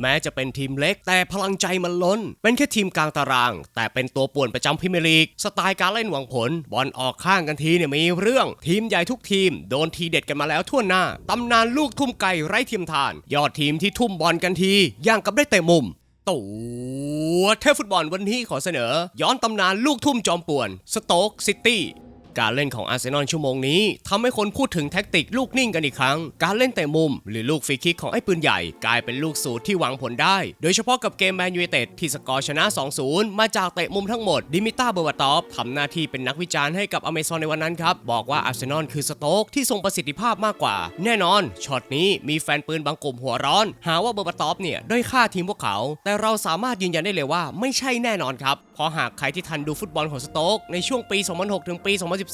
แม้จะเป็นทีมเล็ก แต่พลังใจมันล้น เป็นแค่ทีมกลางตาราง แต่เป็นตัวป่วนประจำพรีเมียร์ลีก สไตล์การเล่นหวังผล บอลออกข้างกันทีเนี่ยมีเรื่อง ทีมใหญ่ทุกทีม โดนทีเด็ดกันมาแล้วทั่วหน้า ตำนานลูกทุ่มไก่ไร้ทีมทาน ยอดทีมที่ทุ่มบอลกันที ย่างกับได้เตะมุมตัวเทพฟุตบอลวันนี้ขอเสนอ ย้อนตำนานลูกทุ่มจอมป่วน สโต๊กซิตี้ การเล่นของอาร์เซนอลชั่วโมงนี้ทำให้คนพูดถึงแท็กติกลูกนิ่งกันอีกครั้ง การเล่นแต่มุม หรือลูกฟรีคิกของไอ้ปืนใหญ่ กลายเป็นลูกสูตรที่หวังผลได้ โดยเฉพาะกับเกมแมนยูเต็ดที่สกอร์ชนะ 2-0 มาจากเตะมุมทั้งหมดดิมิต้าเบอร์วาตอฟทำหน้าที่เป็นนักวิจารณ์ให้กับอเมซอนในวันนั้นครับ บอกว่าอาร์เซนอลคือสโต๊กที่ทรงประสิทธิภาพมากกว่า แน่นอนช็อตนี้มีแฟนปืนบางกลุ่มหัวร้อน หาว่าเบอร์วาตอฟเนี่ยด้อยค่าทีมพวกเขา แต่เราสามารถยืนยันได้เลยว่าไม่ใช่แน่นอนครับ เพราะหากใครที่ทันดูฟุตบอลของสโต๊กในช่วงปี 2006 ถึงปี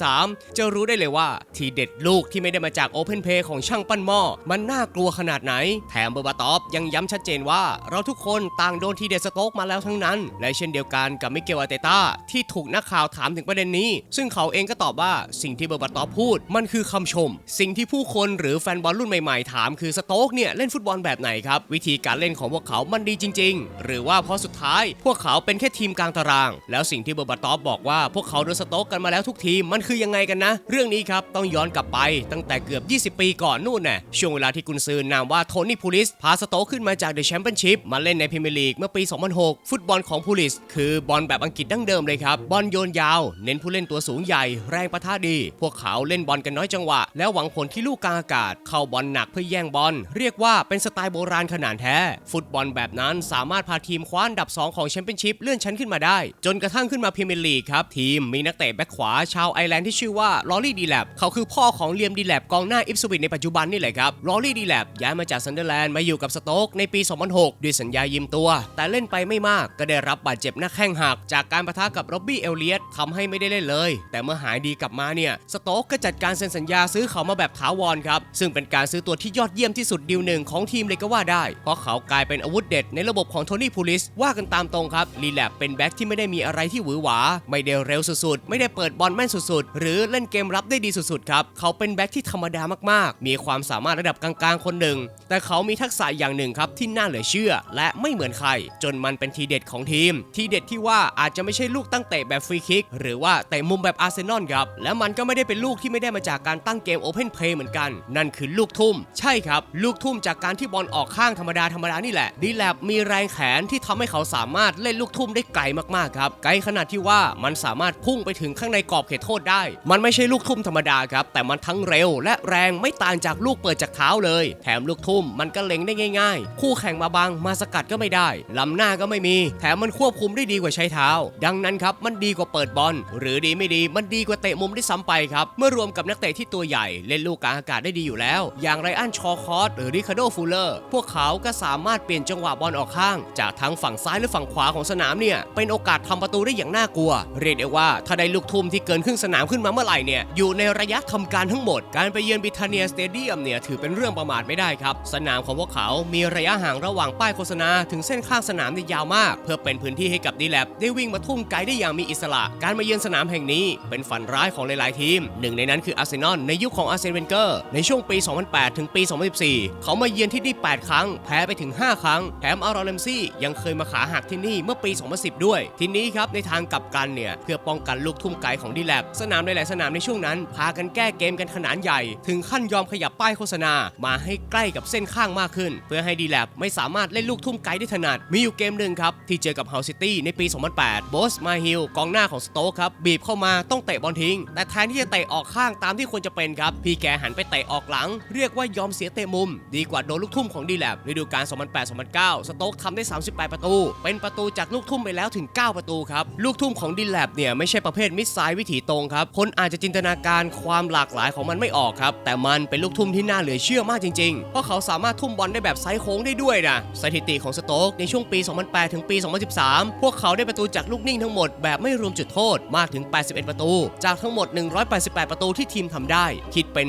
2013 จะรู้ได้เลยว่า ทีเด็ดลูกที่ไม่ได้มาจากโอเพนเพย์ของช่างปั้นหม้อ มันน่ากลัวขนาดไหน แถมเบอร์บาตอฟยังย้ำชัดเจนว่า เราทุกคนต่างโดนทีเด็ดสโต๊กมาแล้วทั้งนั้น และเช่นเดียวกันกับมิเกลอาเตต้าที่ถูกนักข่าวถามถึงประเด็นนี้ ซึ่งเขาเองก็ตอบว่าสิ่งที่เบอร์บาตอฟพูด มันคือคำชม สิ่งที่ผู้คนหรือแฟนบอลรุ่นใหม่ๆ ถามคือสโต๊กเนี่ยเล่นฟุตบอลแบบไหนครับวิธีการเล่นของพวกเขามันดีจริง ๆ หรือว่าเพราะสุดท้าย พวกเขาเป็นแค่ทีมกลางตารางแล้วสิ่งที่เบอร์บาตอฟบอกว่าพวกเขาโดนสโต๊กกันมาแล้วทุกทีมันคือยังไงกันนะ เรื่องนี้ครับต้องย้อนกลับไปตั้งแต่เกือบ 20 ปีก่อนนู่นน่ะช่วงเวลาที่กุนซือนามว่าโทนี่พูลิสพาสโต๊กขึ้นมาจากเดอะแชมเปี้ยนชิพมาเล่นในพรีเมียร์ลีกเมื่อปี 2006 ฟุตบอลของพูลิสคือบอลแบบอังกฤษดั้งเดิมเลยครับบอลโยนยาว เน้นผู้เล่นตัวสูงใหญ่แรงปะทะดี พวกเขาเล่นบอลกันน้อยจังหวะ แล้วหวังผลที่ลูกกลางอากาศ เข้าบอลหนักเพื่อแย่งบอล เรียกว่าเป็นสไตล์โบราณขนาดแท้ ฟุตบอลแบบนั้นสามารถพาทีมคว้าอันดับ 2 ของแชมเปี้ยนชิพเลื่อนชั้นขึ้นมาได้จนกระทั่งขึ้นมาพรีเมียร์ลีกครับ ทีมมีนักเตะแบ็คขวาชาวไอร์แลนด์ที่ชื่อว่าลอรี่ดีแลบเขาคือพ่อของเลียมดีแลบกองหน้าอิฟสวิตในปัจจุบันนี่แหละครับลอรี่ดีแลบย้ายมาจากซันเดอร์แลนด์มาอยู่กับสโต๊กในปี 2006 ด้วยสัญญายืมตัว แต่เล่นไปไม่มากก็ได้รับบาดเจ็บหน้าแข้งหัก จากการประทะกับร็อบบี้เอลเลียตทำให้ไม่ได้เล่นเลย แต่เมื่อหายดีกลับมาเนี่ยสโต๊กก็จัดการเซ็นสัญญาซื้อเขามาแบบถาวรครับซึ่งเป็นการซื้อตัวที่ยอดเยี่ยมที่สุดดีลหนึ่งของทีมเลยก็ว่าได้ เพราะเขากลายเป็นอาวุธเด็ดในระบบของโทนี่พูลิสว่ากันตามตรงครับลีแลบเป็นแบ็คที่ไไม่ได้มีอะไรที่หวือหวา ไม่ได้เร็วสุดๆ ไม่ได้เปิดบอลแม่นสุดๆ หรือเล่นเกมรับได้ดีสุดๆ ครับ เขาเป็นแบ็คที่ธรรมดามากๆ มีความสามารถระดับกลางๆ คนหนึ่ง แต่เขามีทักษะอย่างหนึ่งครับที่น่าเหลือเชื่อ และไม่เหมือนใคร จนมันเป็นทีเด็ดของทีม ทีเด็ดที่ว่าอาจจะไม่ใช่ลูกตั้งเตะแบบฟรีคิก หรือว่าเตะมุมแบบอาร์เซนอลครับ และมันก็ไม่ได้เป็นลูกที่ไม่ได้มาจากการตั้งเกมโอเพนเพลย์เหมือนกัน นั่นคือลูกทุ่ม ใช่ครับ ลูกทุ่มจากการที่บอลออกข้างธรรมดาธรรมดานี่แหละดีแลบมีแรงแขนที่ทำให้เขาสามารถเล่นลูกทุ่มได้ไกลมากๆครับไกลขนาดที่ว่ามันสามารถพุ่งไปถึงข้างในกรอบเขตโทษได้ มันไม่ใช่ลูกทุ่มธรรมดาครับแต่มันทั้งเร็ว และแรงไม่ต่างจากลูกเปิดจากเท้าเลย แถมลูกทุ่มมันก็เล็งได้ง่าย ๆ คู่แข่งมาบังมาสกัดก็ไม่ได้ลำหน้าก็ไม่มี แถมมันควบคุมได้ดีกว่าใช้เท้า ดังนั้นครับมันดีกว่าเปิดบอล หรือดีไม่ดีมันดีกว่าเตะมุมได้ซ้ำไปครับเมื่อรวมกับนักเตะที่ตัวใหญ่เล่นลูกกลางอากาศได้ดีอยู่แล้ว อย่างไรอันชอคอสหรือริคาโดฟูลเลอร์พวกเขาก็สามารถเปลี่ยนจังหวะบอลออกข้าง จากทั้งฝั่งซ้ายหรือฝั่งขวาของสนามเนี่ยเป็นโอกกาสทำประตูได้อย่างน่ากลัว เรียกได้ว่าถ้าได้ลูกทุ่มที่เกินครึ่งสนามขึ้นมาเมื่อไหร่เนี่ยอยู่ในระยะทำการทั้งหมด การไปเยือนบิทาเนียสเตเดียมเนี่ยถือเป็นเรื่องประมาทไม่ได้ครับ สนามของพวกเขา มีระยะห่างระหว่างป้ายโฆษณาถึงเส้นข้างสนามเนี่ยยาวมาก เพื่อเป็นพื้นที่ให้กับดีแลบได้วิ่งมาทุ่มไกลได้อย่างมีอิสระ การมาเยือนสนามแห่งนี้ เป็นฝันร้ายของหลาย ๆ ทีม หนึ่งในนั้นคืออาร์เซนอลในยุคของอาร์เซนเวนเกอร์ในช่วงปี 2008 ถึงปี 2014 เขามาเยือนที่นี่ 8 ครั้ง แพ้ไปถึง 5 ครั้ง แถมอารอเลมซี่ยังเคยมาขาหักที่นี่เมื่อปี 2010 ด้วยทีนี้ครับในทางกลับกันเนี่ยเพื่อป้องกันลูกทุ่มไกของดีแลบสนามหลายๆสนามในช่วงนั้น พากันแก้เกมกันขนาดใหญ่ ถึงขั้นยอมขยับป้ายโฆษณามาให้ใกล้กับเส้นข้างมากขึ้น เพื่อให้ดีแลบไม่สามารถเล่นลูกทุ่มไกได้ถนัด มีอยู่เกมหนึ่งครับ ที่เจอกับเฮาซิตี้ในปี 2008โบสมาฮิลกองหน้าของสโต๊กครับ บีบเข้ามาต้องเตะบอลทิ้ง แต่แทนที่จะเตะออกข้างตามที่ควรจะเป็นครับ พี่แกหันไปเตะออกหลัง เรียกว่ายอมเสียเตะมุม ดีกว่าโดนลูกทุ่มของดีแลบฤดูกาล 2008-2009 สโต๊กทำได้ 38 ประตู เป็นประตูจากลูกทุ่มไปแล้วถึง 9 9 ประตูครับ ลูกทุ่มของดีแลบเนี่ยไม่ใช่ประเภทมิดไซด์วิถีตรงครับ คนอาจจะจินตนาการความหลากหลายของมันไม่ออกครับ แต่มันเป็นลูกทุ่มที่น่าเหลือเชื่อมากจริงๆ เพราะเขาสามารถทุ่มบอลได้แบบไซส์โค้งได้ด้วยนะ สถิติของสโต๊กในช่วงปี 2008 ถึงปี 2013 พวกเขาได้ประตูจากลูกนิ่งทั้งหมดแบบไม่รวมจุดโทษมากถึง 81 ประตู จากทั้งหมด 188 ประตูที่ทีมทำได้ คิดเป็น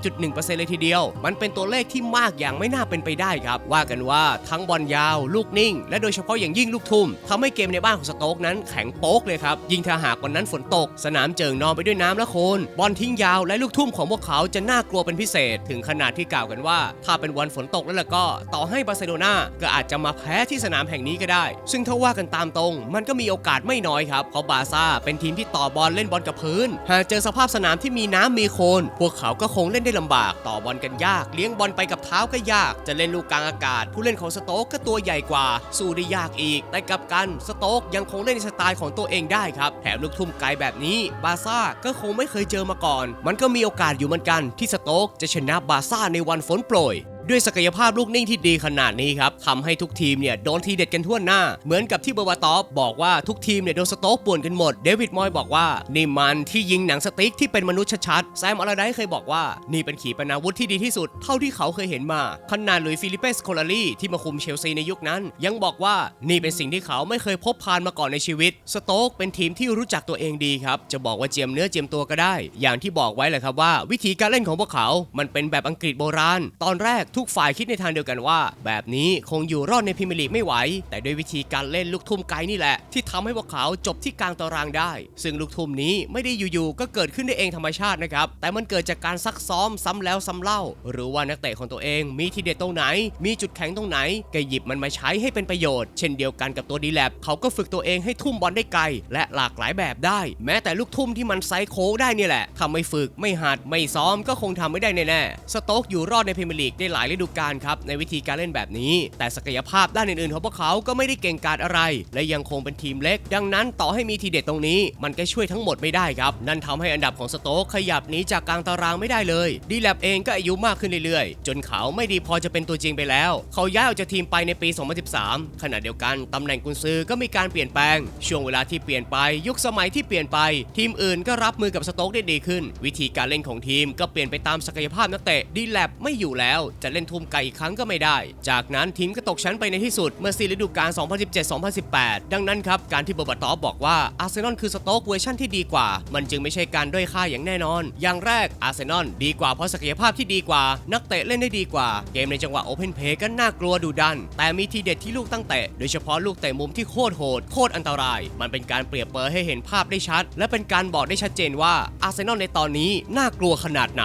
43.1%เลยทีเดียว มันเป็นตัวเลขที่มากอย่างไม่น่าเป็นไปได้ครับ ว่ากันว่าทั้งบอลยาว ลูกนิ่ง และโดยเฉพาะอย่างยิ่งลูกทุ่มทำให้เกมในบ้านของสโต๊กนั้นแข็งโป๊กเลยครับ ยิ่งถ้าหากวันนั้นฝนตก สนามเจิงนองไปด้วยน้ำและโคลนบอลทิ้งยาวและลูกทุ่มของพวกเขาจะน่ากลัวเป็นพิเศษ ถึงขนาดที่กล่าวกันว่า ถ้าเป็นวันฝนตกแล้วล่ะก็ต่อให้บาร์เซโลนาก็อาจจะมาแพ้ที่สนามแห่งนี้ก็ได้ ซึ่งถ้าว่ากันตามตรง มันก็มีโอกาสไม่น้อยครับเพราะบาร์ซ่าเป็นทีมที่ต่อบอลเล่นบอลกับพื้น หากเจอสภาพสนามที่มีน้ำมีโคลนพวกเขาก็คงเล่นได้ลำบากต่อบอลกันยาก เลี้ยงบอลไปกับเท้าก็ยาก จะเล่นลูกกลางอากาศ ผู้เล่นของสโต๊กก็ตัวใหญ่กว่า สู้ได้ยากอีกแต่กับกันสโต๊กยังคงเล่นในสไตล์ของตัวเองได้ครับแถมลูกทุ่มไกลแบบนี้บาซ่าก็คงไม่เคยเจอมาก่อน มันก็มีโอกาสอยู่เหมือนกันที่สโต๊กจะชนะบาซ่าในวันฝนโปรย ด้วยศักยภาพลูกนิ่งที่ดีขนาดนี้ครับทำให้ทุกทีมเนี่ยโดนทีเด็ดกันทั่วหน้า เหมือนกับที่เบอร์วาตอฟบอกว่าทุกทีมเนี่ยโดนสโต๊กป่วนกันหมดเดวิดมอยบอกว่านี่มันที่ยิงหนังสติ๊กที่เป็นมนุษย์ชัดๆแซมอลาไดเคยบอกว่านี่เป็นขีปนาวุธที่ดีที่สุดเท่าที่เขาเคยเห็นมาขนาดหลุยฟิลิเปสโคลารีที่มาคุมเชลซีในยุคนั้น ยังบอกว่านี่เป็นสิ่งที่เขาไม่เคยพบผ่านมาก่อนในชีวิต สโต๊กเป็นทีมที่รู้จักตัวเองดีครับ จะบอกว่าเจียมเนื้อเจียมตัวก็ได้ อย่างที่บอกไว้แหละครับว่า วิธีการเล่นของพวกเขา มันเป็นแบบอังกฤษโบราณ ตอนแรกทุกฝ่ายคิดในทางเดียวกันว่า แบบนี้คงอยู่รอดในพรีเมียร์ลีกไม่ไหว แต่ด้วยวิธีการเล่นลูกทุ่มไกลนี่แหละ ที่ทำให้พวกเขาจบที่กลางตารางได้ ซึ่งลูกทุ่มนี้ไม่ได้อยู่ๆก็เกิดขึ้นได้เองธรรมชาตินะครับ แต่มันเกิดจากการซักซ้อมซ้ำแล้วซ้ำเล่า หรือว่านักเตะของตัวเองมีทีเด็ดตรงไหน มีจุดแข็งตรงไหนก็หยิบมันมาใช้ให้เป็นประโยชน์ เช่นเดียวกันกับตัวดีแลบเขาก็ฝึกตัวเองให้ทุ่มบอลได้ไกล และหลากหลายแบบได้ แม้แต่ลูกทุ่มที่มันไซส์โค้งได้นี่แหละถ้าไม่ฝึกไม่หัดไม่ซ้อมก็คงทำไม่ได้แน่ๆสโต๊กอยู่รอดในพรีเมียร์ลีกได้หลายฤดูกาลครับในวิธีการเล่นแบบนี้ แต่ศักยภาพด้านอื่นๆของพวกเขาก็ไม่ได้เก่งกาจอะไร และยังคงเป็นทีมเล็ก ดังนั้นต่อให้มีทีเด็ดตรงนี้ มันก็ช่วยทั้งหมดไม่ได้ครับ นั่นทำให้อันดับของสโต๊กขยับหนีจากกลางตารางไม่ได้เลยดีแลบเองก็อายุมากขึ้นเรื่อยๆ จนเขาไม่ดีพอจะเป็นตัวจริงไปแล้ว เขาย้ายออกจากทีมไปในปี 2013 ขณะเดียวกันตำแหน่งกุนซือก็มีการเปลี่ยนแปลง ช่วงเวลาที่เปลี่ยนไปยุคสมัยที่เปลี่ยนไป ทีมอื่นก็รับมือกับสโต๊กได้ดีขึ้น วิธีการเล่นของทีมก็เปลี่ยนไปตามศักยภาพนักเตะดีแลบไม่อยู่แล้วจะเล่นทุ่มไกลอีกครั้งก็ไม่ได้ จากนั้นทีมก็ตกชั้นไปในที่สุดเมื่อซีฤดูกาล 2017-2018 ดังนั้นครับ การที่เบอร์บัตตอบอกว่าอาร์เซนอลคือสโต๊กเวอร์ชั่นที่ดีกว่า มันจึงไม่ใช่การด้อยค่าอย่างแน่นอน อย่างแรกอาร์เซนอลดีกว่าเพราะศักยภาพที่ดีกว่า นักเตะเล่นได้ดีกว่า เกมในจังหวะโอเพนเพย์ก็น่ากลัวดุดัน แต่มีทีเด็ดที่ลูกตั้งเตะโดยเฉพาะลูกเตะมุมที่โคตรโหดโคตรอันตราย มันเป็นการเปรียบเปรยให้เห็นภาพได้ชัด และเป็นการบอกได้ชัดเจนว่าอาร์เซนอลในตอนนี้น่ากลัวขนาดไหน